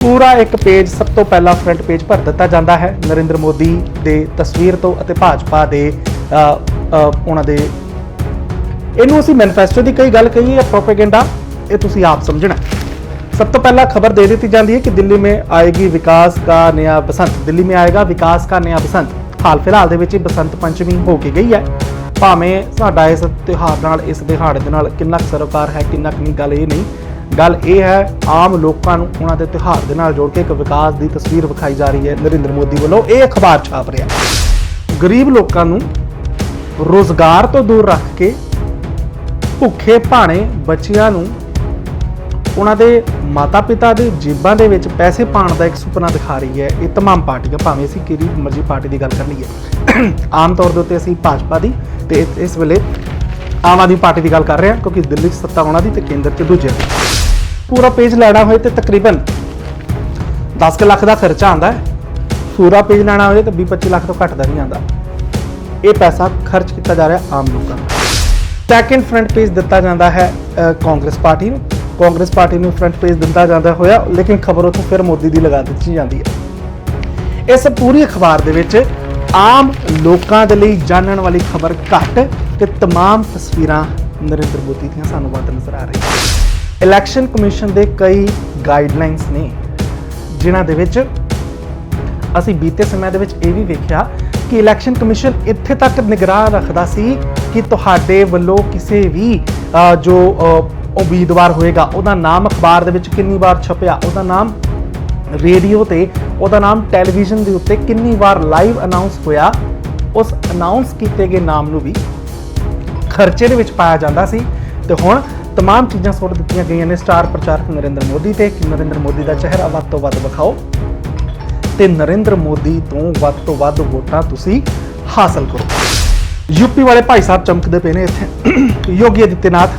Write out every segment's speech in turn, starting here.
ਪੂਰਾ ਇੱਕ ਪੇਜ ਸਭ ਤੋਂ ਪਹਿਲਾਂ ਫਰੰਟ ਪੇਜ ਭਰ ਦਿੱਤਾ ਜਾਂਦਾ ਹੈ। ਨਰਿੰਦਰ ਮੋਦੀ ਦੇ ਤਸਵੀਰ ਤੋਂ ਅਤੇ ਭਾਜਪਾ ਦੇ ਉਹਨਾਂ ਦੇ। ਇਹਨੂੰ ਅਸੀਂ ਮੈਨੀਫੈਸਟੋ ਦੀ ਕਈ ਗੱਲ ਕਹੀ ਹੈ ਪ੍ਰੋਪਾਗੈਂਡਾ ਇਹ ਤੁਸੀਂ ਆਪ ਸਮਝਣਾ ਸਭ ਤੋਂ ਪਹਿਲਾਂ ਖਬਰ ਦੇ ਦਿੱਤੀ ਜਾਂਦੀ ਹੈ ਕਿ ਦਿੱਲੀ ਮੇ ਆਏਗੀ ਵਿਕਾਸ ਦਾ ਨਿਆ ਬਸੰਤ। ਦਿੱਲੀ ਮੇ ਆਏਗਾ ਵਿਕਾਸ ਦਾ ਨਿਆ ਬਸੰਤ। ਹਾਲ ਫਿਲਹਾਲ ਦੇ ਵਿੱਚ ਬਸੰਤ ਪੰਚਮੀ ਹੋ ਕੇ ਗਈ ਹੈ। ਭਾਵੇਂ ਸਾਡਾ ਇਸ ਤਿਹਾੜ ਨਾਲ, ਇਸ ਦਿਹਾੜੇ ਦੇ ਨਾਲ ਕਿੰਨਾ ਸਰਕਾਰ ਹੈ, ਕਿੰਨਾ ਨਹੀਂ, ਗੱਲ ਇਹ ਨਹੀਂ ਗੱਲ ਇਹ ਹੈ ਆਮ ਲੋਕਾਂ ਨੂੰ ਉਹਨਾਂ ਦੇ ਤਿਉਹਾਰ ਦੇ ਨਾਲ ਜੋੜ ਕੇ ਇੱਕ ਵਿਕਾਸ ਦੀ ਤਸਵੀਰ ਵਿਖਾਈ ਜਾ ਰਹੀ ਹੈ ਨਰਿੰਦਰ ਮੋਦੀ ਵੱਲੋਂ ਇਹ ਅਖਬਾਰ ਛਾਪ ਰਿਹਾ ਗਰੀਬ ਲੋਕਾਂ ਨੂੰ ਰੋਜ਼ਗਾਰ ਤੋਂ ਦੂਰ ਰੱਖ ਕੇ ਭੁੱਖੇ ਭਾਣੇ ਬੱਚਿਆਂ ਨੂੰ ਉਹਨਾਂ ਦੇ ਮਾਤਾ-ਪਿਤਾ ਦੇ ਜੇਬਾਂ ਦੇ ਵਿੱਚ ਪੈਸੇ ਪਾਉਣ ਦਾ ਇੱਕ ਸੁਪਨਾ ਦਿਖਾ ਰਹੀ ਹੈ ਇਹ तमाम ਪਾਰਟੀਆਂ ਭਾਵੇਂ ਅਸੀਂ ਕਿਹੜੀ ਮਰਜ਼ੀ ਪਾਰਟੀ ਦੀ ਗੱਲ ਕਰ ਲਈਏ ਆਮ ਤੌਰ ਦੇ ਉੱਤੇ ਅਸੀਂ ਭਾਜਪਾ ਦੀ ਤੇ ਇਸ- ਇਸ ਵੇਲੇ ਆਮ ਆਦਮੀ ਪਾਰਟੀ ਦੀ ਗੱਲ ਕਰ ਰਹੇ ਹਾਂ ਕਿਉਂਕਿ ਦਿੱਲੀ 'ਚ ਸੱਤਾ ਉਹਨਾਂ ਦੀ ਤੇ ਕੇਂਦਰ 'ਚ ਦੂਜੇ ਦੀ ਪੂਰਾ ਪੇਜ ਲੈਣਾ ਹੋਏ ਤੇ ਤਕਰੀਬਨ 10 ਕੁ ਲੱਖ ਦਾ ਖਰਚਾ ਆਂਦਾ ਹੈ ਪੂਰਾ ਪੇਜ ਲੈਣਾ ਹੋਵੇ ਤਾਂ 20-25 ਲੱਖ ਤੋਂ ਘੱਟ ਦਾ ਨਹੀਂ ਆਂਦਾ ਇਹ ਪੈਸਾ ਖਰਚ ਕੀਤਾ ਜਾ ਰਿਹਾ ਆਮ ਲੋਕਾਂ ਦਾ ਸੈਕੰਡ ਫਰੰਟ ਪੇਜ ਦਿੱਤਾ ਜਾਂਦਾ ਹੈ ਅ, ਕਾਂਗਰਸ ਪਾਰਟੀ ਨੂੰ ਕਾਂਗਰਸ ਪਾਰਟੀ ਨੂੰ ਫਰੰਟ ਪੇਜ ਦਿੱਤਾ ਜਾਂਦਾ ਹੋਇਆ ਲੇਕਿਨ ਖਬਰ ਉੱਥੋਂ ਫਿਰ ਮੋਦੀ ਦੀ ਲਗਾ ਦਿੱਤੀ ਜਾਂਦੀ ਹੈ ਇਸ ਪੂਰੀ ਅਖਬਾਰ ਦੇ ਵਿੱਚ ਆਮ ਲੋਕਾਂ ਦੇ ਲਈ ਜਾਣਨ ਵਾਲੀ ਖਬਰ ਘੱਟ ਤੇ तमाम ਤਸਵੀਰਾਂ ਨਰਿੰਦਰ ਮੋਦੀ ਦੀਆਂ ਸਾਨੂੰ ਵੱਧ ਨਜ਼ਰ ਆ ਰਹੀਆਂ ਇਲੈਕਸ਼ਨ ਕਮਿਸ਼ਨ ਦੇ ਕਈ ਗਾਈਡਲਾਈਨਸ ਨੇ, ਜਿਨ੍ਹਾਂ ਦੇ ਵਿੱਚ ਅਸੀਂ ਬੀਤੇ ਸਮੇਂ ਦੇ ਵਿੱਚ ਇਹ ਵੀ ਵੇਖਿਆ ਕਿ ਇਲੈਕਸ਼ਨ ਕਮਿਸ਼ਨ ਇੱਥੇ ਤੱਕ ਨਿਗਰਾਨ ਰੱਖਦਾ ਸੀ ਕਿ ਤੁਹਾਡੇ ਵੱਲੋਂ ਕਿਸੇ ਵੀ ਜੋ ਉਮੀਦਵਾਰ ਹੋਏਗਾ, ਉਹਦਾ ਨਾਮ ਅਖਬਾਰ ਦੇ ਵਿੱਚ ਕਿੰਨੀ ਵਾਰ ਛਪਿਆ, ਉਹਦਾ ਨਾਮ ਰੇਡੀਓ ਤੇ, ਉਹਦਾ ਨਾਮ ਟੈਲੀਵਿਜ਼ਨ ਦੇ ਉੱਤੇ ਕਿੰਨੀ ਵਾਰ ਲਾਈਵ ਅਨਾਉਂਸ ਹੋਇਆ, ਉਸ ਅਨਾਉਂਸ ਕੀਤੇ ਗਏ ਨਾਮ ਨੂੰ ਵੀ ਖਰਚੇ ਦੇ ਵਿੱਚ ਪਾਇਆ ਜਾਂਦਾ ਸੀ। ਤੇ ਹੁਣ तमाम ਚੀਜ਼ਾਂ ਸੁੱਟ ਦਿੱਤੀਆਂ ਗਈਆਂ ਨੇ ਸਟਾਰ ਪ੍ਰਚਾਰਕ ਨਰਿੰਦਰ ਮੋਦੀ ਤੇ ਕਿ ਨਰਿੰਦਰ ਮੋਦੀ ਦਾ ਚਿਹਰਾ ਵੱਧ ਤੋਂ ਵੱਧ ਵਿਖਾਓ ਤੇ ਨਰਿੰਦਰ ਮੋਦੀ ਤੋਂ ਵੱਧ ਤੋਂ ਵੱਧ ਵੋਟਾਂ ਤੁਸੀਂ ਹਾਸਲ ਕਰੋ ਯੂਪੀ ਵਾਲੇ ਭਾਈ ਸਾਹਿਬ ਚਮਕਦੇ ਪਏ ਨੇ ਇੱਥੇ ਯੋਗੀ ਆਦਿੱਤਿਆਨਾਥ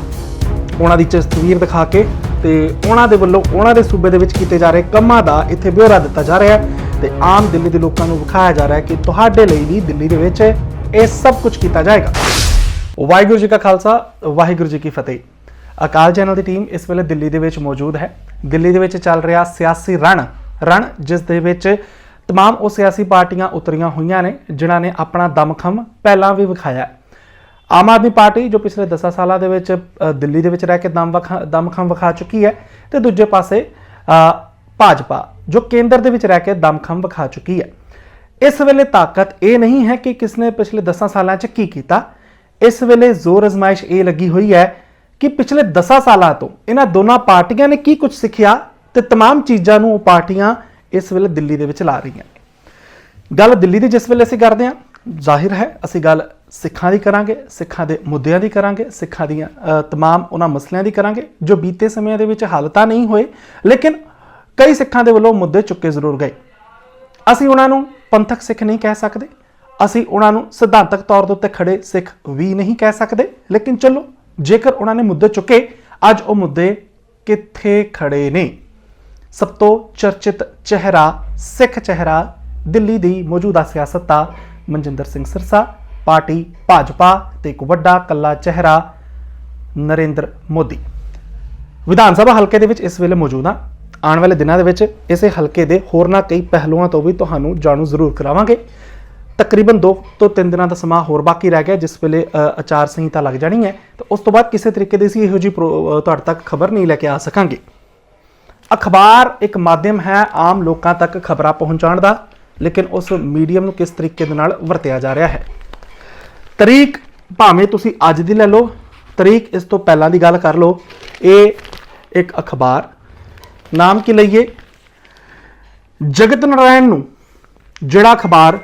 ਉਹਨਾਂ ਦੀ ਤਸਵੀਰ ਦਿਖਾ ਕੇ ਤੇ ਉਹਨਾਂ ਦੇ ਵੱਲੋਂ ਉਹਨਾਂ ਦੇ ਸੂਬੇ ਦੇ ਵਿੱਚ ਕੀਤੇ ਜਾ ਰਹੇ ਕੰਮਾਂ ਦਾ ਇੱਥੇ ਬਿਊਰਾ ਦਿੱਤਾ ਜਾ ਰਿਹਾ ਹੈ ਤੇ ਆਮ ਦਿੱਲੀ ਦੇ ਲੋਕਾਂ ਨੂੰ ਵਿਖਾਇਆ ਜਾ ਰਿਹਾ ਹੈ ਕਿ ਤੁਹਾਡੇ ਲਈ ਵੀ ਦਿੱਲੀ ਦੇ ਵਿੱਚ ਇਹ ਸਭ ਕੁਝ ਕੀਤਾ ਜਾਏਗਾ ਵਾਹਿਗੁਰੂ ਜੀ ਕਾ ਖਾਲਸਾ ਵਾਹਿਗੁਰੂ ਜੀ ਕੀ ਫਤਿਹ ਅਕਾਲ ਚੈਨਲ ਦੀ ਟੀਮ ਇਸ ਵੇਲੇ ਦਿੱਲੀ ਦੇ ਵਿੱਚ ਮੌਜੂਦ ਹੈ ਦਿੱਲੀ ਦੇ ਵਿੱਚ ਚੱਲ ਰਿਹਾ ਸਿਆਸੀ ਰਣ ਰਣ ਜਿਸ ਦੇ ਵਿੱਚ तमाम ਉਹ ਸਿਆਸੀ ਪਾਰਟੀਆਂ ਉਤਰੀਆਂ ਹੋਈਆਂ ਨੇ ਜਿਨ੍ਹਾਂ ਨੇ ਆਪਣਾ ਦਮਖਮ ਪਹਿਲਾਂ ਵੀ ਵਿਖਾਇਆ ਹੈ। ਆਮ ਆਦਮੀ ਪਾਰਟੀ ਜੋ ਪਿਛਲੇ 10 ਸਾਲਾਂ ਦੇ ਵਿੱਚ ਅ, ਦਿੱਲੀ ਦੇ ਵਿੱਚ ਰਹਿ ਕੇ ਦਮ ਵਿਖਾ- ਦਮਖਮ ਵਿਖਾ ਚੁੱਕੀ ਹੈ ਤੇ ਦੂਜੇ ਪਾਸੇ ਅ, ਭਾਜਪਾ ਜੋ ਕੇਂਦਰ ਦੇ ਵਿੱਚ ਰਹਿ ਕੇ ਦਮਖਮ ਵਿਖਾ ਚੁੱਕੀ ਹੈ ਇਸ ਵੇਲੇ ਤਾਕਤ ਇਹ ਨਹੀਂ ਹੈ ਕਿ ਕਿਸਨੇ ਪਿਛਲੇ 10 ਸਾਲਾਂ 'ਚ ਕੀ ਕੀਤਾ ਇਸ ਵੇਲੇ ਜ਼ੋਰ ਅਜ਼ਮਾਇਸ਼ ਇਹ ਲੱਗੀ ਹੋਈ ਹੈ ਕਿ ਪਿਛਲੇ 10 ਸਾਲਾਂ ਤੋਂ ਇਹਨਾਂ ਦੋਨਾਂ ਪਾਰਟੀਆਂ ਨੇ ਕੀ ਕੁਝ ਸਿੱਖਿਆ ਤੇ तमाम ਚੀਜ਼ਾਂ ਨੂੰ ਉਹ ਪਾਰਟੀਆਂ ਇਸ ਵੇਲੇ ਦਿੱਲੀ ਦੇ ਵਿੱਚ ਲਾ ਰਹੀਆਂ ਨੇ ਗੱਲ ਦਿੱਲੀ ਦੀ ਜਿਸ ਵੇਲੇ ਅਸੀਂ ਕਰਦੇ ਹਾਂ ਜ਼ਾਹਿਰ ਹੈ ਅਸੀਂ ਗੱਲ ਸਿੱਖਾਂ ਦੀ ਕਰਾਂਗੇ ਸਿੱਖਾਂ ਦੇ ਮੁੱਦਿਆਂ ਦੀ ਕਰਾਂਗੇ ਸਿੱਖਾਂ ਦੀਆਂ ਅ, तमाम ਉਹਨਾਂ ਮਸਲਿਆਂ ਦੀ ਕਰਾਂਗੇ ਜੋ ਬੀਤੇ ਸਮਿਆਂ ਦੇ ਵਿੱਚ ਹੱਲ ਤਾਂ ਨਹੀਂ ਹੋਏ ਲੇਕਿਨ ਕਈ ਸਿੱਖਾਂ ਦੇ ਵੱਲੋਂ ਮੁੱਦੇ ਚੁੱਕੇ ਜ਼ਰੂਰ ਗਏ ਅਸੀਂ ਉਹਨਾਂ ਨੂੰ ਪੰਥਕ ਸਿੱਖ ਨਹੀਂ ਕਹਿ ਸਕਦੇ ਅਸੀਂ ਉਹਨਾਂ ਨੂੰ ਸਿਧਾਂਤਕ ਤੌਰ ਦੇ ਉੱਤੇ ਖੜੇ ਸਿੱਖ ਵੀ ਨਹੀਂ ਕਹਿ ਸਕਦੇ ਲੇਕਿਨ ਚਲੋ ਜੇਕਰ ਉਹਨਾਂ ਨੇ ਮੁੱਦੇ ਚੁੱਕੇ, ਅੱਜ ਉਹ ਮੁੱਦੇ ਕਿੱਥੇ ਖੜੇ ਨੇ? ਸਭ ਤੋਂ ਚਰਚਿਤ ਚਿਹਰਾ, ਸਿੱਖ ਚਿਹਰਾ, ਦਿੱਲੀ ਦੀ ਮੌਜੂਦਾ ਸਿਆਸਤ ਦਾ ਮਨਜਿੰਦਰ ਸਿੰਘ ਸਿਰਸਾ, ਪਾਰਟੀ ਭਾਜਪਾ ਤੇ ਇੱਕ ਵੱਡਾ ਕੱਲਾ ਚਿਹਰਾ, ਨਰਿੰਦਰ ਮੋਦੀ। ਵਿਧਾਨ ਸਭਾ ਹਲਕੇ ਦੇ ਵਿੱਚ ਇਸ ਵੇਲੇ ਮੌਜੂਦ ਹਾਂ। ਆਉਣ ਵਾਲੇ ਦਿਨਾਂ ਦੇ ਵਿੱਚ ਇਸੇ ਹਲਕੇ ਦੇ ਹੋਰਨਾਂ ਕਈ ਪਹਿਲੂਆਂ ਤੋਂ ਵੀ ਤੁਹਾਨੂੰ ਜਾਣੂ ਜ਼ਰੂਰ ਕਰਾਵਾਂਗੇ। ਤਕਰੀਬਨ 2 ਤੋਂ 3 ਦਿਨਾਂ ਦਾ ਸਮਾਂ ਹੋਰ ਬਾਕੀ ਰਹਿ ਗਿਆ, ਜਿਸ ਵੇਲੇ ਆਚਾਰ ਸੰਹਿਤਾ ਲੱਗ ਜਾਣੀ ਹੈ। ਤੇ ਉਸ ਤੋਂ ਬਾਅਦ ਕਿਸੇ ਤਰੀਕੇ ਦੀ ਅਸੀਂ ਇਹੋ ਜਿਹੀ ਪ੍ਰੋ- ਤੁਹਾਡੇ ਤੱਕ ਖਬਰ ਨਹੀਂ ਲੈ ਕੇ ਆ ਸਕਾਂਗੇ। ਅਖਬਾਰ ਇੱਕ ਮਾਧਿਅਮ ਹੈ ਆਮ ਲੋਕਾਂ ਤੱਕ ਖਬਰਾਂ ਪਹੁੰਚਾਉਣ ਦਾ, ਲੇਕਿਨ ਉਸ ਮੀਡੀਅਮ ਨੂੰ ਕਿਸ ਤਰੀਕੇ ਦੇ ਨਾਲ ਵਰਤਿਆ ਜਾ ਰਿਹਾ ਹੈ? ਤਰੀਕ, ਭਾਵੇਂ ਤੁਸੀਂ ਅੱਜ ਦੀ ਲੈ ਲਓ, ਤਰੀਕ ਇਸ ਤੋਂ ਪਹਿਲਾਂ ਦੀ ਗੱਲ ਕਰ ਲਓ। ਇਹ ਇੱਕ ਅਖਬਾਰ। ਨਾਮ ਕੀ ਲਈਏ? ਜਗਤ ਨਾਰਾਇਣ ਨੂੰ ਜਿਹੜਾ ਅਖਬਾਰ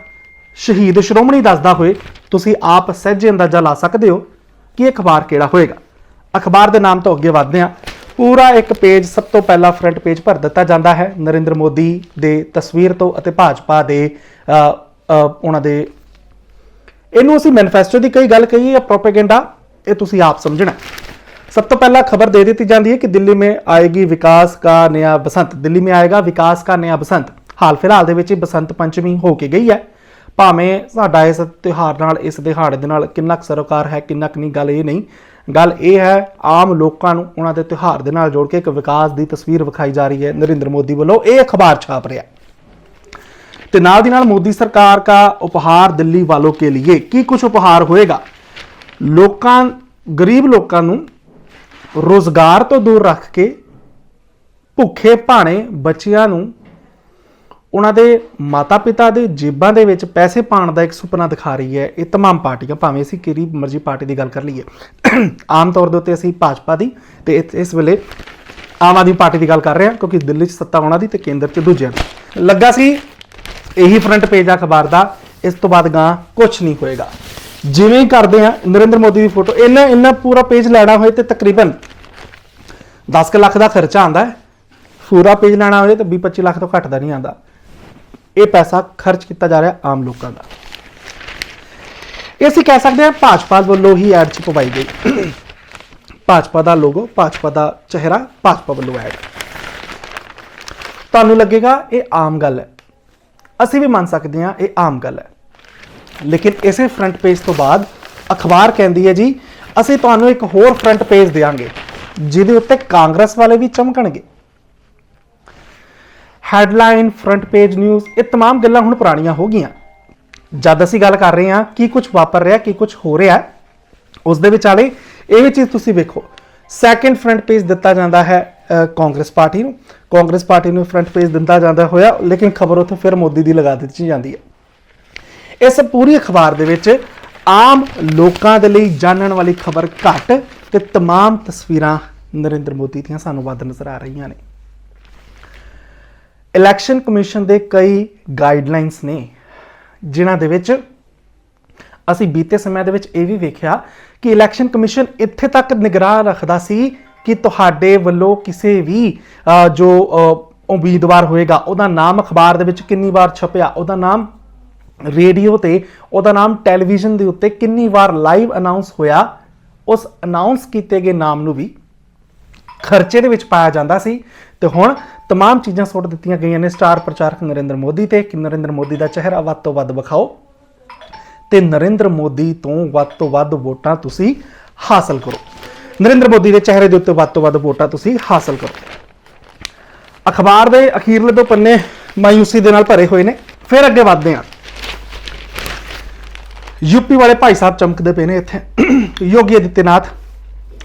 ਸ਼ਹੀਦ ਸ਼੍ਰੋਮਣੀ ਦੱਸਦਾ ਹੋਏ, ਤੁਸੀਂ ਆਪ ਸਹਿਜੇ ਅੰਦਾਜ਼ਾ ਲਾ ਸਕਦੇ ਹੋ ਕਿ ਇਹ ਅਖਬਾਰ ਕਿਹੜਾ ਹੋਏਗਾ। ਅਖਬਾਰ ਦੇ ਨਾਮ ਤੋਂ ਅੱਗੇ ਵਧਦੇ ਹਾਂ। ਪੂਰਾ ਇੱਕ ਪੇਜ ਸਭ ਤੋਂ ਪਹਿਲਾਂ ਫਰੰਟ ਪੇਜ ਭਰ ਦਿੱਤਾ ਜਾਂਦਾ ਹੈ। ਨਰਿੰਦਰ ਮੋਦੀ ਦੇ ਤਸਵੀਰ ਤੋਂ ਅਤੇ ਭਾਜਪਾ ਦੇ ਉਹਨਾਂ ਦੇ। ਇਹਨੂੰ ਅਸੀਂ ਮੈਨੀਫੈਸਟੋ ਦੀ ਕਈ ਗੱਲ ਕਹੀ ਹੈ ਪ੍ਰੋਪਾਗੈਂਡਾ ਇਹ ਤੁਸੀਂ ਆਪ ਸਮਝਣਾ ਸਭ ਤੋਂ ਪਹਿਲਾਂ ਖਬਰ ਦੇ ਦਿੱਤੀ ਜਾਂਦੀ ਹੈ ਕਿ ਦਿੱਲੀ ਮੇਂ ਆਏਗੀ ਵਿਕਾਸ ਕਾ ਨਿਆ ਬਸੰਤ। ਦਿੱਲੀ ਮੇਂ ਆਏਗਾ ਵਿਕਾਸ ਕਾ ਨਿਆ ਬਸੰਤ। ਹਾਲ ਫਿਲਹਾਲ ਦੇ ਵਿੱਚ ਬਸੰਤ ਪੰਚਮੀ ਹੋ ਕੇ ਗਈ ਹੈ। ਭਾਵੇਂ ਸਾਡਾ ਇਸ ਤਿਉਹਾਰ ਨਾਲ, ਇਸ ਦਿਹਾੜੇ ਦੇ ਨਾਲ ਕਿੰਨਾ ਕੁ ਸਰੋਕਾਰ ਹੈ, ਕਿੰਨਾ ਕੁ ਨਹੀਂ, ਗੱਲ ਇਹ ਨਹੀਂ। ਗੱਲ ਇਹ ਹੈ, ਆਮ ਲੋਕਾਂ ਨੂੰ ਉਹਨਾਂ ਦੇ ਤਿਉਹਾਰ ਦੇ ਨਾਲ ਜੋੜ ਕੇ ਇੱਕ ਵਿਕਾਸ ਦੀ ਤਸਵੀਰ ਵਿਖਾਈ ਜਾ ਰਹੀ ਹੈ, ਨਰਿੰਦਰ ਮੋਦੀ ਵੱਲੋਂ। ਇਹ ਅਖਬਾਰ ਛਾਪ ਰਿਹਾ ਤੇ ਨਾਲ ਦੀ ਨਾਲ ਮੋਦੀ ਸਰਕਾਰ ਦਾ ਉਪਹਾਰ ਦਿੱਲੀ ਵਾਲੋਂ ਕੇ लिए ਕੀ ਕੁਝ ਉਪਹਾਰ ਹੋਏਗਾ? ਲੋਕਾਂ, ਗਰੀਬ ਲੋਕਾਂ ਨੂੰ ਰੋਜ਼ਗਾਰ ਤੋਂ ਦੂਰ ਰੱਖ ਕੇ ਭੁੱਖੇ ਭਾਣੇ ਬੱਚਿਆਂ ਨੂੰ ਉਹਨਾਂ ਦੇ ਮਾਤਾ-ਪਿਤਾ ਦੇ ਜੇਬਾਂ ਦੇ ਵਿੱਚ ਪੈਸੇ ਪਾਉਣ ਦਾ ਇੱਕ ਸੁਪਨਾ ਦਿਖਾ ਰਹੀ ਹੈ ਇਹ तमाम ਪਾਰਟੀਆਂ ਭਾਵੇਂ ਅਸੀਂ ਕਿਹੜੀ ਮਰਜ਼ੀ ਪਾਰਟੀ ਦੀ ਗੱਲ ਕਰ ਲਈਏ ਆਮ ਤੌਰ ਦੇ ਉੱਤੇ ਅਸੀਂ ਭਾਜਪਾ ਦੀ ਤੇ ਇਸ- ਇਸ ਵੇਲੇ ਆਮ ਆਦਮੀ ਪਾਰਟੀ ਦੀ ਗੱਲ ਕਰ ਰਹੇ ਹਾਂ ਕਿਉਂਕਿ ਦਿੱਲੀ 'ਚ ਸੱਤਾ ਉਹਨਾਂ ਦੀ ਤੇ ਕੇਂਦਰ 'ਚ ਦੂਜਿਆਂ ਦੀ ਲੱਗਾ ਸੀ ਇਹੀ ਫਰੰਟ ਪੇਜ ਆ ਅਖਬਾਰ ਦਾ ਇਸ ਤੋਂ ਬਾਅਦ ਗਾਂ ਕੁਝ ਨਹੀਂ ਹੋਏਗਾ ਜਿਵੇਂ ਹੀ ਕਰਦੇ ਆ ਨਰਿੰਦਰ ਮੋਦੀ ਦੀ ਫੋਟੋ ਇਹਨਾਂ ਇਹਨਾਂ ਪੂਰਾ ਪੇਜ ਲੈਣਾ ਹੋਏ ਤੇ ਤਕਰੀਬਨ 10 ਕੁ ਲੱਖ ਦਾ ਖਰਚਾ ਆਂਦਾ ਹੈ ਪੂਰਾ ਪੇਜ ਲੈਣਾ ਹੋਵੇ ਤਾਂ 20 25 ਲੱਖ ਤੋਂ ਘੱਟ ਦਾ ਨਹੀਂ ਆਂਦਾ ਇਹ ਪੈਸਾ ਖਰਚ ਕੀਤਾ ਜਾ ਰਿਹਾ ਆਮ ਲੋਕਾਂ ਦਾ। ਇਹ ਅਸੀਂ ਕਹਿ ਸਕਦੇ ਹਾਂ, ਭਾਜਪਾ ਵੱਲੋਂ ਹੀ ਐਡ ਚ ਪਵਾਈ ਗਈ। ਭਾਜਪਾ ਦਾ ਲੋਗੋ, ਭਾਜਪਾ ਦਾ ਚਿਹਰਾ ਭਾਜਪਾ ਵੱਲੋਂ ਐਡ। ਤੁਹਾਨੂੰ ਲੱਗੇਗਾ ਇਹ ਆਮ ਗੱਲ ਹੈ। ਅਸੀਂ ਵੀ ਮੰਨ ਸਕਦੇ ਹਾਂ ਇਹ ਆਮ ਗੱਲ ਹੈ। ਲੇਕਿਨ ਇਸੇ ਫਰੰਟ ਪੇਜ ਤੋਂ ਬਾਅਦ ਅਖਬਾਰ ਕਹਿੰਦੀ ਹੈ ਜੀ, ਅਸੀਂ ਤੁਹਾਨੂੰ ਇੱਕ ਹੋਰ ਫਰੰਟ ਪੇਜ ਦੇਵਾਂਗੇ ਜਿਹਦੇ ਉੱਤੇ ਕਾਂਗਰਸ ਵਾਲੇ ਵੀ ਚਮਕਣਗੇ। ਹੈਡਲਾਈਨ ਫਰੰਟ ਪੇਜ ਨਿਊਜ਼ ਇਹ तमाम ਗੱਲਾਂ ਹੁਣ ਪੁਰਾਣੀਆਂ ਹੋ ਗਈਆਂ ਜਦ ਅਸੀਂ ਗੱਲ ਕਰ ਰਹੇ ਹਾਂ ਕੀ ਕੁਝ ਵਾਪਰ ਰਿਹਾ ਕੀ ਕੁਝ ਹੋ ਰਿਹਾ ਉਸ ਦੇ ਵਿਚਾਲੇ ਇਹ ਵੀ ਚੀਜ਼ ਤੁਸੀਂ ਵੇਖੋ ਸੈਕੰਡ ਫਰੰਟ ਪੇਜ ਦਿੱਤਾ ਜਾਂਦਾ ਹੈ ਅ, ਕਾਂਗਰਸ ਪਾਰਟੀ ਨੂੰ ਕਾਂਗਰਸ ਪਾਰਟੀ ਨੂੰ ਫਰੰਟ ਪੇਜ ਦਿੰਦਾ ਜਾਂਦਾ ਹੋਇਆ ਲੇਕਿਨ ਖਬਰ ਉੱਥੇ ਫਿਰ ਮੋਦੀ ਦੀ ਲਗਾ ਦਿੱਤੀ ਜਾਂਦੀ ਹੈ ਇਸ ਪੂਰੀ ਅਖਬਾਰ ਦੇ ਵਿੱਚ ਆਮ ਲੋਕਾਂ ਦੇ ਲਈ ਜਾਣਨ ਵਾਲੀ ਖਬਰ ਘੱਟ ਤੇ तमाम ਤਸਵੀਰਾਂ ਨਰਿੰਦਰ ਮੋਦੀ ਦੀਆਂ ਸਾਨੂੰ ਵੱਧ ਨਜ਼ਰ ਆ ਰਹੀਆਂ ਨੇ ਇਲੈਕਸ਼ਨ ਕਮਿਸ਼ਨ ਦੇ ਕਈ ਗਾਈਡਲਾਈਨਸ ਨੇ, ਜਿਨ੍ਹਾਂ ਦੇ ਵਿੱਚ ਅਸੀਂ ਬੀਤੇ ਸਮੇਂ ਦੇ ਵਿੱਚ ਇਹ ਵੀ ਵੇਖਿਆ ਕਿ ਇਲੈਕਸ਼ਨ ਕਮਿਸ਼ਨ ਇੱਥੇ ਤੱਕ ਨਿਗਰਾਨ ਰੱਖਦਾ ਸੀ ਕਿ ਤੁਹਾਡੇ ਵੱਲੋਂ ਕਿਸੇ ਵੀ ਜੋ ਉਮੀਦਵਾਰ ਹੋਏਗਾ, ਉਹਦਾ ਨਾਮ ਅਖਬਾਰ ਦੇ ਵਿੱਚ ਕਿੰਨੀ ਵਾਰ ਛਪਿਆ, ਉਹਦਾ ਨਾਮ ਰੇਡੀਓ ਤੇ, ਉਹਦਾ ਨਾਮ ਟੈਲੀਵਿਜ਼ਨ ਦੇ ਉੱਤੇ ਕਿੰਨੀ ਵਾਰ ਲਾਈਵ ਅਨਾਉਂਸ ਹੋਇਆ, ਉਸ ਅਨਾਉਂਸ ਕੀਤੇ ਗਏ ਨਾਮ ਨੂੰ ਵੀ ਖਰਚੇ ਦੇ ਵਿੱਚ ਪਾਇਆ ਜਾਂਦਾ ਸੀ। ਤੇ ਹੁਣ तमाम ਚੀਜ਼ਾਂ ਸੁੱਟ ਦਿੱਤੀਆਂ ਗਈਆਂ ਨੇ ਸਟਾਰ ਪ੍ਰਚਾਰਕ ਨਰਿੰਦਰ ਮੋਦੀ ਤੇ ਕਿ ਨਰਿੰਦਰ ਮੋਦੀ ਦਾ ਚਿਹਰਾ ਵੱਧ ਤੋਂ ਵੱਧ ਵਿਖਾਓ ਤੇ ਨਰਿੰਦਰ ਮੋਦੀ ਤੋਂ ਵੱਧ ਤੋਂ ਵੱਧ ਵੋਟਾਂ ਤੁਸੀਂ ਹਾਸਲ ਕਰੋ ਨਰਿੰਦਰ ਮੋਦੀ ਦੇ ਚਿਹਰੇ ਦੇ ਉੱਤੇ ਵੱਧ ਤੋਂ ਵੱਧ ਵੋਟਾਂ ਤੁਸੀਂ ਹਾਸਲ ਕਰੋ ਅਖਬਾਰ ਦੇ ਅਖੀਰਲੇ ਦੋ ਪੰਨੇ ਮਾਯੂਸੀ ਦੇ ਨਾਲ ਭਰੇ ਹੋਏ ਨੇ ਫਿਰ ਅੱਗੇ ਵਧਦੇ ਹਾਂ ਯੂਪੀ ਵਾਲੇ ਭਾਈ ਸਾਹਿਬ ਚਮਕਦੇ ਪਏ ਨੇ ਇੱਥੇ ਯੋਗੀ ਆਦਿੱਤਿਆਨਾਥ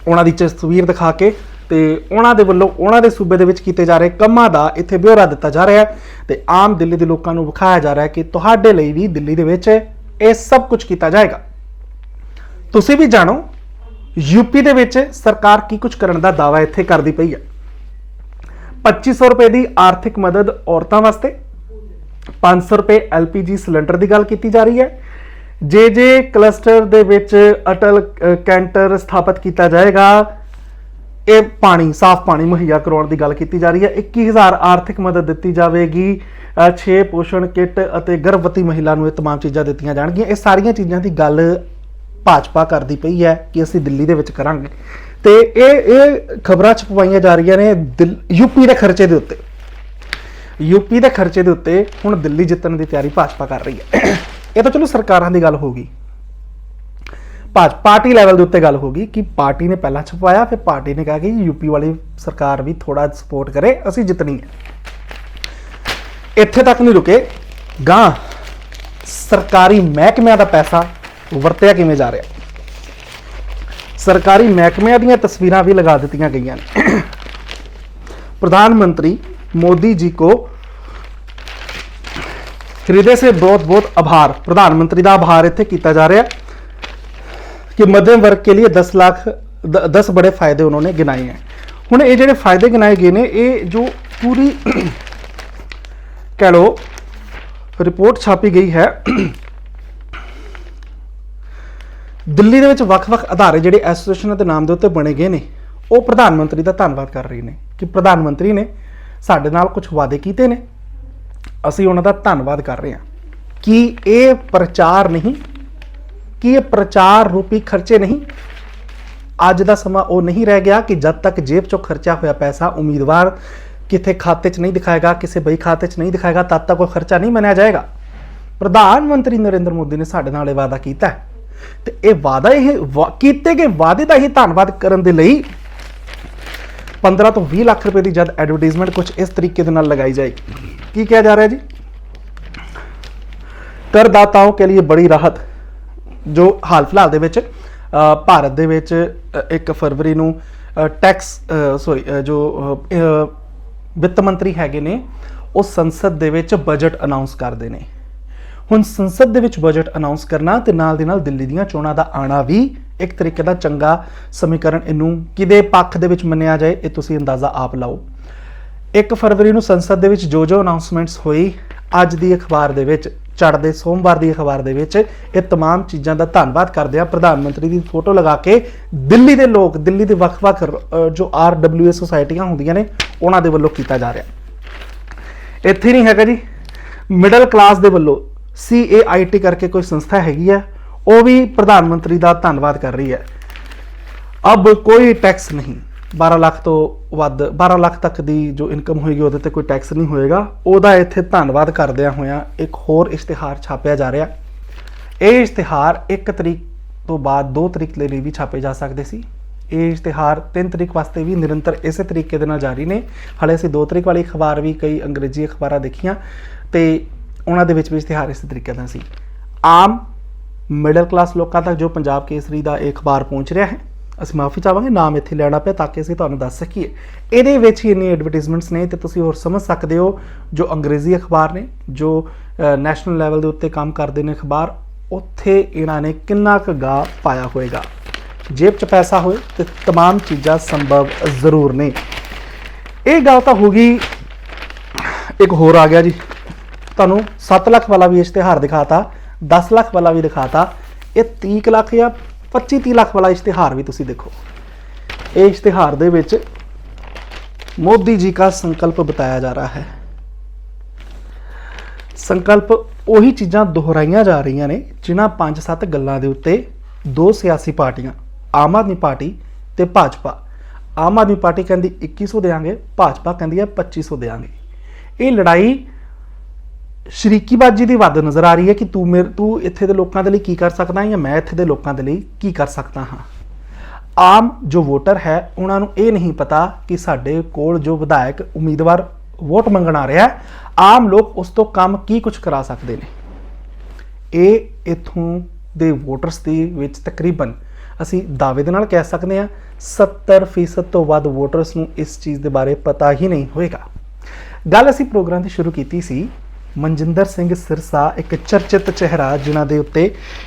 ਉਹਨਾਂ ਦੀ ਤਸਵੀਰ ਦਿਖਾ ਕੇ ਤੇ ਉਹਨਾਂ ਦੇ ਵੱਲੋਂ ਉਹਨਾਂ ਦੇ ਸੂਬੇ ਦੇ ਵਿੱਚ ਕੀਤੇ ਜਾ ਰਹੇ ਕੰਮਾਂ ਦਾ ਇੱਥੇ ਬਿਊਰਾ ਦਿੱਤਾ ਜਾ ਰਿਹਾ ਹੈ ਤੇ ਆਮ ਦਿੱਲੀ ਦੇ ਲੋਕਾਂ ਨੂੰ ਵਿਖਾਇਆ ਜਾ ਰਿਹਾ ਹੈ ਕਿ ਤੁਹਾਡੇ ਲਈ ਵੀ ਦਿੱਲੀ ਦੇ ਵਿੱਚ ਇਹ ਸਭ ਕੁਝ ਕੀਤਾ ਜਾਏਗਾ। ਤੁਸੀਂ ਵੀ ਜਾਣੋ ਯੂਪੀ ਦੇ ਵਿੱਚ ਸਰਕਾਰ ਕੀ ਕੁਝ ਕਰਨ ਦਾ ਦਾਅਵਾ ਇੱਥੇ ਕਰਦੀ ਪਈ ਹੈ। 2500 ਰੁਪਏ ਦੀ ਆਰਥਿਕ ਮਦਦ ਔਰਤਾਂ ਵਾਸਤੇ 500 ਰੁਪਏ ਐਲਪੀਜੀ ਸਿਲੰਡਰ ਦੀ ਗੱਲ ਕੀਤੀ ਜਾ ਰਹੀ ਹੈ। ਜੇ ਜੇ ਕਲਸਟਰ ਦੇ ਵਿੱਚ ਅਟਲ ਕੈਂਟਰ ਸਥਾਪਿਤ ਕੀਤਾ ਜਾਏਗਾ ਇਹ ਪਾਣੀ ਸਾਫ਼ ਪਾਣੀ ਮੁਹੱਈਆ ਕਰਵਾਉਣ ਦੀ ਗੱਲ ਕੀਤੀ ਜਾ ਰਹੀ ਹੈ 21000 ਆਰਥਿਕ ਮਦਦ ਦਿੱਤੀ ਜਾਵੇਗੀ 6 ਪੋਸ਼ਣ ਕਿੱਟ ਅਤੇ ਗਰਭਵਤੀ ਮਹਿਲਾ ਨੂੰ ਇਹ तमाम ਚੀਜ਼ਾਂ ਦਿੱਤੀਆਂ ਜਾਣਗੀਆਂ ਇਹ ਸਾਰੀਆਂ ਚੀਜ਼ਾਂ ਦੀ ਗੱਲ ਭਾਜਪਾ ਕਰਦੀ ਪਈ ਹੈ ਕਿ ਅਸੀਂ ਦਿੱਲੀ ਦੇ ਵਿੱਚ ਕਰਾਂਗੇ ਤੇ ਇਹ ਇਹ ਖਬਰਾਂ ਛਪਵਾਈਆਂ ਜਾ ਰਹੀਆਂ ਨੇ ਯੂਪੀ ਦੇ ਖਰਚੇ ਦੇ ਉੱਤੇ ਯੂਪੀ ਦੇ ਖਰਚੇ ਦੇ ਉੱਤੇ ਹੁਣ ਦਿੱਲੀ ਜਿੱਤਣ ਦੀ ਤਿਆਰੀ ਭਾਜਪਾ ਕਰ ਰਹੀ ਹੈ ਇਹ ਤਾਂ ਚਲੋ ਸਰਕਾਰਾਂ ਦੀ ਗੱਲ ਹੋ ਗਈ ਭਾਜ ਪਾਰਟੀ ਲੈਵਲ ਦੇ ਉੱਤੇ ਗੱਲ ਹੋ ਗਈ ਕਿ ਪਾਰਟੀ ਨੇ ਪਹਿਲਾਂ ਛਪਵਾਇਆ ਫਿਰ ਪਾਰਟੀ ਨੇ ਕਿਹਾ ਕਿ ਯੂਪੀ ਵਾਲੀ ਸਰਕਾਰ ਵੀ ਥੋੜਾ ਸਪੋਰਟ ਕਰੇ ਅਸੀਂ ਜਿੱਤਣੀ ਹੈ ਇੱਥੇ ਤੱਕ ਨਹੀਂ ਰੁਕੇ ਗਾਂ ਸਰਕਾਰੀ ਮਹਿਕਮਿਆਂ ਦਾ ਪੈਸਾ ਵਰਤਿਆ ਕਿਵੇਂ ਜਾ ਰਿਹਾ ਸਰਕਾਰੀ ਮਹਿਕਮਿਆਂ ਦੀਆਂ ਤਸਵੀਰਾਂ ਵੀ ਲਗਾ ਦਿੱਤੀਆਂ ਗਈਆਂ ਨੇ प्रधान मंत्री मोदी जी को हृदय से बहुत बहुत आभार प्रधानमंत्री ਦਾ ਆਭਾਰ ਇੱਥੇ ਕੀਤਾ ਜਾ ਰਿਹਾ कि मध्यम वर्ग के लिए दस लाख द, दस बड़े फायदे उन्होंने गिनाए हैं। ਹੁਣ ਇਹ ਜਿਹੜੇ ਫਾਇਦੇ ਗਿਣਾਏ ਗਏ ਨੇ ਇਹ ਜੋ ਪੂਰੀ ਕਹ ਲੋ ਰਿਪੋਰਟ ਛਾਪੀ ਗਈ ਹੈ ਦਿੱਲੀ ਦੇ ਵਿੱਚ ਵੱਖ-ਵੱਖ ਅਦਾਰੇ ਜਿਹੜੇ ਐਸੋਸੀਏਸ਼ਨਾਂ ਦੇ ਨਾਮ ਦੇ ਉੱਤੇ ਬਣੇ ਗਏ ਨੇ ਉਹ ਪ੍ਰਧਾਨ ਮੰਤਰੀ ਦਾ ਧੰਨਵਾਦ ਕਰ ਰਹੇ ਨੇ ਕਿ ਪ੍ਰਧਾਨ ਮੰਤਰੀ ਨੇ ਸਾਡੇ ਨਾਲ ਕੁਝ ਵਾਅਦੇ ਕੀਤੇ ਨੇ ਅਸੀਂ ਉਹਨਾਂ ਦਾ ਧੰਨਵਾਦ ਕਰ ਰਹੇ ਹਾਂ ਕਿ ਇਹ ਪ੍ਰਚਾਰ ਨਹੀਂ ਕਿ ਇਹ ਪ੍ਰਚਾਰ ਰੂਪੀ ਖਰਚੇ ਨਹੀਂ? ਅੱਜ ਦਾ ਸਮਾਂ ਉਹ ਨਹੀਂ ਰਹਿ ਗਿਆ ਕਿ ਜਦ ਤੱਕ ਜੇਬ ਚੋਂ ਖਰਚਾ ਹੋਇਆ ਪੈਸਾ ਉਮੀਦਵਾਰ ਕਿਥੇ ਖਾਤੇ 'ਚ ਨਹੀਂ ਦਿਖਾਏਗਾ, ਕਿਸੇ ਬਈ ਖਾਤੇ 'ਚ ਨਹੀਂ ਦਿਖਾਏਗਾ, ਤਦ ਤੱਕ ਕੋਈ ਖਰਚਾ ਨਹੀਂ ਮੰਨਿਆ ਜਾਏਗਾ। ਪ੍ਰਧਾਨ ਮੰਤਰੀ ਨਰਿੰਦਰ ਮੋਦੀ ਨੇ ਸਾਡੇ ਨਾਲ ਇਹ ਵਾਅਦਾ ਕੀਤਾ ਹੈ। ਤੇ ਇਹ ਵਾਅਦਾ ਇਹ ਕੀਤੇ ਗਏ ਵਾਅਦੇ ਦਾ ਹੀ ਧੰਨਵਾਦ ਕਰਨ ਦੇ ਲਈ 15 ਤੋਂ 20 ਲੱਖ ਰੁਪਏ ਦੀ ਜਦ ਐਡਵਰਟਾਈਜ਼ਮੈਂਟ ਕੁਝ ਇਸ ਤਰੀਕੇ ਦੇ ਨਾਲ ਲਗਾਈ ਜਾਏ ਕੀ ਕਿਹਾ ਜਾ ਰਿਹਾ ਜੀ? ਕਰਦਾਤਾओं ਕੇ ਲਈ ਬੜੀ ਰਾਹਤ। ਜੋ ਹਾਲ ਫਿਲਹਾਲ ਦੇ ਵਿੱਚ ਭਾਰਤ ਦੇ ਵਿੱਚ 1 ਫਰਵਰੀ ਨੂੰ ਟੈਕਸ ਸੌਰੀ ਜੋ ਵਿੱਤ ਮੰਤਰੀ ਹੈਗੇ ਨੇ, ਉਹ ਸੰਸਦ ਦੇ ਵਿੱਚ ਬਜਟ ਅਨਾਉਂਸ ਕਰਦੇ ਨੇ। ਹੁਣ ਸੰਸਦ ਦੇ ਵਿੱਚ ਬਜਟ ਅਨਾਉਂਸ ਕਰਨਾ ਤੇ ਨਾਲ ਦੀ ਨਾਲ ਦਿੱਲੀ ਦੀਆਂ ਚੋਣਾਂ ਦਾ ਆਣਾ ਵੀ ਇੱਕ ਤਰੀਕੇ ਦਾ ਚੰਗਾ ਸਮੀਕਰਨ ਇਹਨੂੰ ਕਿਹਦੇ ਪੱਖ ਦੇ ਵਿੱਚ ਮੰਨਿਆ ਜਾਏ, ਇਹ ਤੁਸੀਂ ਅੰਦਾਜ਼ਾ ਆਪ ਲਾਓ। 1 ਫਰਵਰੀ ਨੂੰ ਸੰਸਦ ਦੇ ਵਿੱਚ ਜੋ ਜੋ ਅਨਾਉਂਸਮੈਂਟਸ ਹੋਈ, ਅੱਜ ਦੀ ਅਖਬਾਰ ਦੇ ਵਿੱਚ ਚੜ੍ਹਦੇ ਸੋਮਵਾਰ ਦੀ ਅਖਬਾਰ ਦੇ ਵਿੱਚ ਇਹ तमाम ਚੀਜ਼ਾਂ ਦਾ ਧੰਨਵਾਦ ਕਰਦੇ ਆ ਪ੍ਰਧਾਨ ਮੰਤਰੀ ਦੀ ਫੋਟੋ ਲਗਾ ਕੇ ਦਿੱਲੀ ਦੇ ਲੋਕ ਦਿੱਲੀ ਦੇ ਵੱਖ-ਵੱਖ ਅ, ਜੋ ਆਰਡਬਲਯੂਐਸ ਸੁਸਾਇਟੀਆਂ ਹੁੰਦੀਆਂ ਨੇ ਉਹਨਾਂ ਦੇ ਵੱਲੋਂ ਕੀਤਾ ਜਾ ਰਿਹਾ ਇੱਥੇ ਨਹੀਂ ਹੈਗਾ ਜੀ ਮਿਡਲ ਕਲਾਸ ਦੇ ਵੱਲੋਂ CAIT ਕਰਕੇ ਕੋਈ ਸੰਸਥਾ ਹੈਗੀ ਹੈ ਉਹ ਵੀ ਪ੍ਰਧਾਨ ਮੰਤਰੀ ਦਾ ਧੰਨਵਾਦ ਕਰ ਰਹੀ ਹੈ ਅਬ ਕੋਈ ਟੈਕਸ ਨਹੀਂ 12 ਲੱਖ ਤੋਂ ਵੱਧ 12 ਲੱਖ ਤੱਕ ਦੀ ਜੋ ਇਨਕਮ ਹੋਏਗੀ ਉਹਦੇ ਤੇ ਕੋਈ ਟੈਕਸ ਨਹੀਂ ਹੋਏਗਾ। ਉਹਦਾ ਇੱਥੇ ਧੰਨਵਾਦ ਕਰਦਿਆਂ ਹੋਇਆਂ ਇੱਕ ਹੋਰ ਇਸ਼ਤਿਹਾਰ ਛਾਪਿਆ ਜਾ ਰਿਹਾ। ਇਹ ਇਸ਼ਤਿਹਾਰ 1 ਤਰੀਕ ਤੋਂ ਬਾਅਦ 2 ਤਰੀਕ ਲਈ ਵੀ ਛਾਪੇ ਜਾ ਸਕਦੇ ਸੀ। ਇਹ ਇਸ਼ਤਿਹਾਰ 3 ਤਰੀਕ ਵਾਸਤੇ ਵੀ ਨਿਰੰਤਰ ਇਸੇ ਤਰੀਕੇ ਦੇ ਨਾਲ ਜਾਰੀ ਨੇ। ਹਾਲੇ ਅਸੀਂ 2 ਤਰੀਕ ਵਾਲੀ ਅਖਬਾਰ ਵੀ ਕਈ ਅੰਗਰੇਜ਼ੀ ਅਖਬਾਰਾਂ ਦੇਖੀਆਂ ਤੇ ਉਹਨਾਂ ਦੇ ਵਿੱਚ ਵੀ ਇਸ਼ਤਿਹਾਰ ਇਸੇ ਤਰੀਕੇ ਦਾ ਸੀ। ਆਮ ਮਿਡਲ ਕਲਾਸ ਲੋਕਾਂ ਤੱਕ ਜੋ ਪੰਜਾਬ ਕੇਸਰੀ ਦਾ ਇਹ ਅਖਬਾਰ ਪਹੁੰਚ ਰਿਹਾ ਹੈ ਅਸੀਂ ਮਾਫੀ ਚਾਹਾਂਗੇ ਨਾਮ ਇੱਥੇ ਲੈਣਾ ਪਿਆ ਤਾਂ ਕਿ ਅਸੀਂ ਤੁਹਾਨੂੰ ਦੱਸ ਸਕੀਏ ਇਹਦੇ ਵਿੱਚ ਹੀ ਇੰਨੀ ਐਡਵਰਟਾਈਜ਼ਮੈਂਟਸ ਨੇ ਤੇ ਤੁਸੀਂ ਹੋਰ ਸਮਝ ਸਕਦੇ ਹੋ ਜੋ ਅੰਗਰੇਜ਼ੀ ਅਖਬਾਰ ਨੇ ਜੋ ਨੈਸ਼ਨਲ ਲੈਵਲ ਦੇ ਉੱਤੇ ਕੰਮ ਕਰਦੇ ਨੇ ਅਖਬਾਰ ਉੱਥੇ ਇਹਨਾਂ ਨੇ ਕਿੰਨਾ ਕੁ ਗਾ ਪਾਇਆ ਹੋਏਗਾ ਜੇਬ 'ਚ ਪੈਸਾ ਹੋਏ ਤੇ तमाम ਚੀਜ਼ਾਂ ਸੰਭਵ ਜ਼ਰੂਰ ਨੇ ਇਹ ਗੱਲ ਤਾਂ ਹੋ ਗਈ ਇੱਕ ਹੋਰ ਆ ਗਿਆ ਜੀ ਤੁਹਾਨੂੰ 7 ਲੱਖ ਵਾਲਾ ਵੀ ਇਸ਼ਤਿਹਾਰ ਦਿਖਾਤਾ 10 ਲੱਖ ਵਾਲਾ ਵੀ ਦਿਖਾਤਾ ਇਹ 30 ਕੁ ਲੱਖ ਜਾਂ 25 30 ਲੱਖ ਵਾਲਾ ਇਸ਼ਤਿਹਾਰ ਵੀ ਤੁਸੀਂ ਦੇਖੋ। ਇਹ ਇਸ਼ਤਿਹਾਰ ਦੇ ਵਿੱਚ ਮੋਦੀ ਜੀ ਦਾ ਸੰਕਲਪ ਬਤਾਇਆ ਜਾ ਰਿਹਾ ਹੈ। ਸੰਕਲਪ ਉਹੀ ਚੀਜ਼ਾਂ ਦੁਹਰਾਈਆਂ ਜਾ ਰਹੀਆਂ ਨੇ ਜਿਨ੍ਹਾਂ 5-7 ਗੱਲਾਂ ਦੇ ਉੱਤੇ ਦੋ ਸਿਆਸੀ ਪਾਰਟੀਆਂ, ਆਮ ਆਦਮੀ ਪਾਰਟੀ ਤੇ ਭਾਜਪਾ। ਆਮ ਆਦਮੀ ਪਾਰਟੀ ਕਹਿੰਦੀ 2100 ਦੇਾਂਗੇ ਭਾਜਪਾ ਕਹਿੰਦੀ ਹੈ 2500 ਦੇਾਂਗੇ ਇਹ ਲੜਾਈ ਸ਼ਰੀਕੀਬਾਜੀ ਦੀ ਵੱਧ ਨਜ਼ਰ ਆ ਰਹੀ ਹੈ ਕਿ ਤੂੰ ਮੇਰੇ ਤੂੰ ਇੱਥੇ ਦੇ ਲੋਕਾਂ ਦੇ ਲਈ ਕੀ ਕਰ ਸਕਦਾ ਜਾਂ ਮੈਂ ਇੱਥੇ ਦੇ ਲੋਕਾਂ ਦੇ ਲਈ ਕੀ ਕਰ ਸਕਦਾ ਹਾਂ? ਆਮ ਜੋ ਵੋਟਰ ਹੈ, ਉਹਨਾਂ ਨੂੰ ਇਹ ਨਹੀਂ ਪਤਾ ਕਿ ਸਾਡੇ ਕੋਲ ਜੋ ਵਿਧਾਇਕ ਉਮੀਦਵਾਰ ਵੋਟ ਮੰਗਣ ਆ ਰਿਹਾ ਆਮ ਲੋਕ ਉਸ ਤੋਂ ਕੰਮ ਕੀ ਕੁਝ ਕਰਾ ਸਕਦੇ ਨੇ? ਇਹ ਇਥੋਂ ਦੇ ਵੋਟਰਸ ਦੇ ਵਿੱਚ ਤਕਰੀਬਨ ਅਸੀਂ ਦਾਅਵੇ ਦੇ ਨਾਲ ਕਹਿ ਸਕਦੇ ਹਾਂ 70% ਤੋਂ ਵੱਧ ਵੋਟਰਸ ਨੂੰ ਇਸ ਚੀਜ਼ ਦੇ ਬਾਰੇ ਪਤਾ ਹੀ ਨਹੀਂ ਹੋਏਗਾ। ਗੱਲ ਅਸੀਂ ਪ੍ਰੋਗਰਾਮ ਦੀ ਸ਼ੁਰੂ ਕੀਤੀ ਸੀ ਮਨਜਿੰਦਰ ਸਿੰਘ ਸਿਰਸਾ, ਇੱਕ ਚਰਚਿਤ ਚਿਹਰਾ ਜਿਨ੍ਹਾਂ ਦੇ ਉੱਤੇ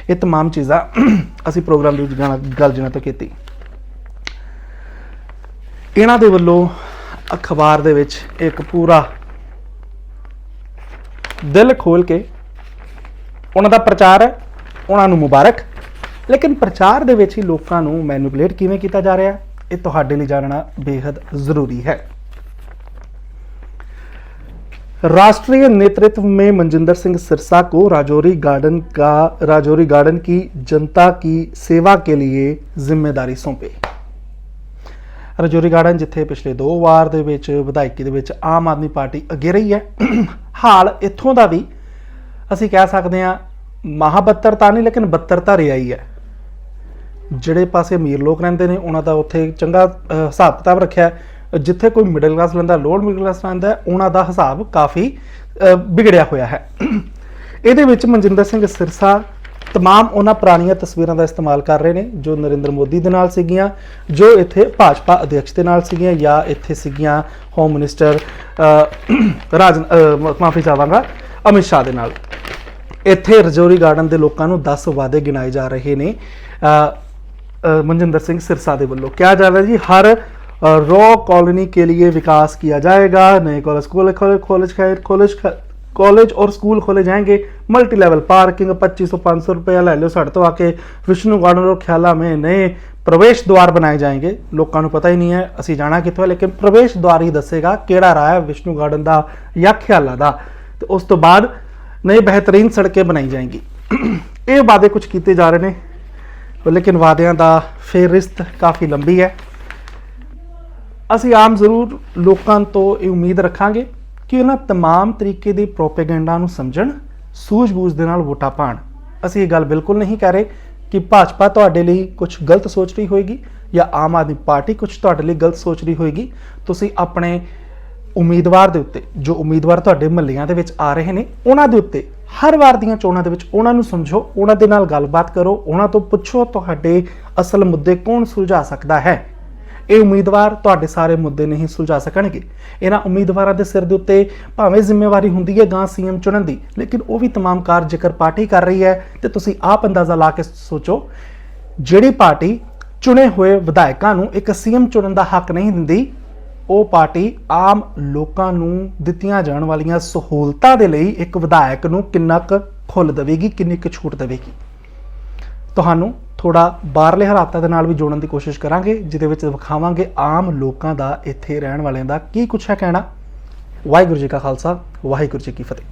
ਇਹ तमाम ਚੀਜ਼ਾਂ ਅਸੀਂ ਪ੍ਰੋਗਰਾਮ ਦੇ ਵਿੱਚ ਗੱਲ ਜਿਨ੍ਹਾਂ ਤੋਂ ਕੀਤੀ। ਇਹਨਾਂ ਦੇ ਵੱਲੋਂ ਅਖਬਾਰ ਦੇ ਵਿੱਚ ਇੱਕ ਪੂਰਾ ਦਿਲ ਖੋਲ ਕੇ ਉਹਨਾਂ ਦਾ ਪ੍ਰਚਾਰ ਹੈ, ਉਹਨਾਂ ਨੂੰ ਮੁਬਾਰਕ। ਲੇਕਿਨ ਪ੍ਰਚਾਰ ਦੇ ਵਿੱਚ ਹੀ ਲੋਕਾਂ ਨੂੰ ਮੈਨੂਪਲੇਟ ਕਿਵੇਂ ਕੀਤਾ ਜਾ ਰਿਹਾ ਇਹ ਤੁਹਾਡੇ ਲਈ ਜਾਣਨਾ ਬੇਹੱਦ ਜ਼ਰੂਰੀ ਹੈ। राष्ट्रीय नेतृत्व में मनजिंदर सिंह सिरसा को राजौरी गार्डन का राजौरी गार्डन की जनता की सेवा के लिए ਜ਼ਿੰਮੇਵਾਰੀ ਸੌਂਪੀ ਰਾਜੌਰੀ ਗਾਰਡਨ ਜਿੱਥੇ ਪਿਛਲੇ ਦੋ ਵਾਰ ਦੇ ਵਿੱਚ ਵਿਧਾਇਕੀ ਦੇ ਵਿੱਚ ਆਮ ਆਦਮੀ ਪਾਰਟੀ ਅੱਗੇ ਰਹੀ ਹੈ ਹਾਲ ਇੱਥੋਂ ਦਾ ਵੀ ਅਸੀਂ ਕਹਿ ਸਕਦੇ ਹਾਂ ਮਹਾਬੱਤਰ ਨਹੀਂ ਲੇਕਿਨ ਬੱਤਰਤਾ ਰਿਹਾ ਹੀ ਹੈ ਜਿਹੜੇ ਪਾਸੇ ਅਮੀਰ ਲੋਕ ਰਹਿੰਦੇ ਨੇ ਉਹਨਾਂ ਦਾ ਉੱਥੇ ਚੰਗਾ ਅਹ, ਹਿਸਾਬ ਕਿਤਾਬ ਰੱਖਿਆ ਹੈ। ਜਿੱਥੇ ਕੋਈ ਮਿਡਲ ਕਲਾਸ ਲੈਂਦਾ ਲੋਅਰ ਮਿਡਲ ਕਲਾਸ ਲੈਂਦਾ ਹੈ, ਉਹਨਾਂ ਦਾ ਹਿਸਾਬ ਕਾਫੀ ਅਹ, ਵਿਗੜਿਆ ਹੋਇਆ ਹੈ ਇਹਦੇ ਵਿੱਚ ਮਨਜਿੰਦਰ ਸਿੰਘ ਸਿਰਸਾ तमाम ਉਹਨਾਂ ਪੁਰਾਣੀਆਂ ਤਸਵੀਰਾਂ ਦਾ ਇਸਤੇਮਾਲ ਕਰ ਰਹੇ ਨੇ ਜੋ ਨਰਿੰਦਰ ਮੋਦੀ ਦੇ ਨਾਲ ਸੀਗੀਆਂ ਜੋ ਇੱਥੇ ਭਾਜਪਾ ਅਧਿਕਸ਼ ਦੇ ਨਾਲ ਸੀਗੀਆਂ ਜਾਂ ਇੱਥੇ ਸੀਗੀਆਂ ਹੋਮ ਮਿਨਿਸਟਰ ਅਹ, ਰਾਜ ਮਾਫੀ ਚਾਹਾਂਗਾ ਅਮਿਤ ਸ਼ਾਹ ਦੇ ਨਾਲ ਇੱਥੇ ਰਜੌਰੀ ਗਾਰਡਨ ਦੇ ਲੋਕਾਂ ਨੂੰ 10 ਵਾਅਦੇ ਗਿਣਾਏ ਜਾ ਰਹੇ ਨੇ ਅ, ਅ, ਮਨਜਿੰਦਰ ਸਿੰਘ ਸਿਰਸਾ ਦੇ ਵੱਲੋਂ ਕਿਹਾ ਜਾ ਰਿਹਾ ਜੀ ਹਰ रॉ कॉलोनी के लिए विकास किया जाएगा। नए college school college college college और स्कूल खोले जाएंगे। मल्टी लेवल पार्किंग, पच्चीस सौ, पाँच सौ रुपया ਲੈ ਲਿਓ ਸਾਡੇ ਤੋਂ ਆ ਕੇ ਵਿਸ਼ਨੂੰ ਗਾਰਡਨ ਔਰ ਖਿਆਲਾ ਮੇ ਨਏ ਪ੍ਰਵੇਸ਼ द्वार ਬਣਾਏ ਜਾਣਗੇ ਲੋਕਾਂ ਨੂੰ ਪਤਾ ਹੀ ਨਹੀਂ ਹੈ ਅਸੀਂ ਜਾਣਾ ਕਿੱਥੋਂ ਹੈ ਲੇਕਿਨ ਪ੍ਰਵੇਸ਼ द्वार ਹੀ ਦੱਸੇਗਾ ਕਿਹੜਾ ਰਾਹ ਹੈ ਵਿਸ਼ਨੂੰ ਗਾਰਡਨ ਦਾ ਜਾਂ ਖਿਆਲਾ ਦਾ ਤੇ ਉਸ ਤੋਂ ਬਾਅਦ ਨਏ ਬਿਹਤਰੀਨ ਸੜਕਾਂ ਬਣਾਈ ਜਾਣਗੀ ਇਹ ਵਾਅਦੇ ਕੁਝ ਕੀਤੇ ਜਾ ਰਹੇ ਨੇ ਲੇਕਿਨ ਵਾਅਦਿਆਂ ਦਾ ਫੇਰਿਸਤ ਕਾਫੀ ਲੰਬੀ ਹੈ ਅਸੀਂ ਆਮ ਜ਼ਰੂਰ ਲੋਕਾਂ ਤੋਂ ਇਹ ਉਮੀਦ ਰੱਖਾਂਗੇ ਕਿ ਉਹਨਾਂ तमाम ਤਰੀਕੇ ਦੀ ਪ੍ਰੋਪੇਗੈਂਡਾ ਨੂੰ ਸਮਝਣ ਸੂਝ-ਬੂਝ ਦੇ ਨਾਲ ਵੋਟਾਂ ਪਾਣ ਅਸੀਂ ਇਹ ਗੱਲ ਬਿਲਕੁਲ ਨਹੀਂ ਕਹਿ ਰਹੇ ਕਿ ਭਾਜਪਾ ਤੁਹਾਡੇ ਲਈ ਕੁਝ ਗਲਤ ਸੋਚ ਰਹੀ ਹੋਏਗੀ ਜਾਂ ਆਮ ਆਦਮੀ ਪਾਰਟੀ ਕੁਝ ਤੁਹਾਡੇ ਲਈ ਗਲਤ ਸੋਚ ਰਹੀ ਹੋਏਗੀ ਤੁਸੀਂ ਆਪਣੇ ਉਮੀਦਵਾਰ ਦੇ ਉੱਤੇ ਜੋ ਉਮੀਦਵਾਰ ਤੁਹਾਡੇ ਮਹੱਲਿਆਂ ਦੇ ਵਿੱਚ ਆ ਰਹੇ ਨੇ ਉਹਨਾਂ ਦੇ ਉੱਤੇ ਹਰ ਵਾਰ ਦੀਆਂ ਚੋਣਾਂ ਦੇ ਵਿੱਚ ਉਹਨਾਂ ਨੂੰ ਸਮਝੋ ਉਹਨਾਂ ਦੇ ਨਾਲ ਗੱਲਬਾਤ ਕਰੋ ਉਹਨਾਂ ਤੋਂ ਪੁੱਛੋ ਤੁਹਾਡੇ ਅਸਲ ਮੁੱਦੇ ਕੌਣ ਸੁਲਝਾ ਸਕਦਾ ਹੈ ਇਹ ਉਮੀਦਵਾਰ ਤੁਹਾਡੇ ਸਾਰੇ ਮੁੱਦੇ ਨਹੀਂ ਸੁਲਝਾ ਸਕਣਗੇ ਇਹਨਾਂ ਉਮੀਦਵਾਰਾਂ ਦੇ ਸਿਰ ਦੇ ਉੱਤੇ ਭਾਵੇਂ ਜ਼ਿੰਮੇਵਾਰੀ ਹੁੰਦੀ ਹੈ ਗਾਂ ਸੀਐਮ ਚੁਣਨ ਦੀ ਲੇਕਿਨ ਉਹ ਵੀ तमाम ਕਾਰ ਜੇਕਰ ਪਾਰਟੀ ਕਰ ਰਹੀ ਹੈ ਤੇ ਤੁਸੀਂ ਆਪ ਅੰਦਾਜ਼ਾ ਲਾ ਕੇ ਸੋਚੋ ਜਿਹੜੀ ਪਾਰਟੀ ਚੁਣੇ ਹੋਏ ਵਿਧਾਇਕਾਂ ਨੂੰ ਇੱਕ ਸੀਐਮ ਚੁਣਨ ਦਾ ਹੱਕ ਨਹੀਂ ਦਿੰਦੀ ਉਹ ਪਾਰਟੀ ਆਮ ਲੋਕਾਂ ਨੂੰ ਦਿੱਤੀਆਂ ਜਾਣ ਵਾਲੀਆਂ ਸਹੂਲਤਾਂ ਦੇ ਲਈ ਇੱਕ ਵਿਧਾਇਕ ਨੂੰ ਕਿੰਨਾ ਕੁ ਖੁੱਲ ਦੇਵੇਗੀ ਕਿੰਨੀ ਕੁ ਛੂਟ ਦੇਵੇਗੀ ਤੁਹਾਨੂੰ ਥੋੜਾ ਬਾਹਰਲੇ ਹਾਲਾਤਾਂ ਦੇ ਨਾਲ ਵੀ ਜੋੜਨ ਦੀ ਕੋਸ਼ਿਸ਼ ਕਰਾਂਗੇ, ਜਿਹਦੇ ਵਿੱਚ ਵਿਖਾਵਾਂਗੇ ਆਮ ਲੋਕਾਂ ਦਾ ਇੱਥੇ ਰਹਿਣ ਵਾਲਿਆਂ ਦਾ ਕੀ ਕੁਛ ਹੈ ਕਹਿਣਾ। ਵਾਹਿਗੁਰੂ ਜੀ ਕਾ ਖਾਲਸਾ, ਵਾਹਿਗੁਰੂ ਜੀ ਕੀ ਫਤਿਹ।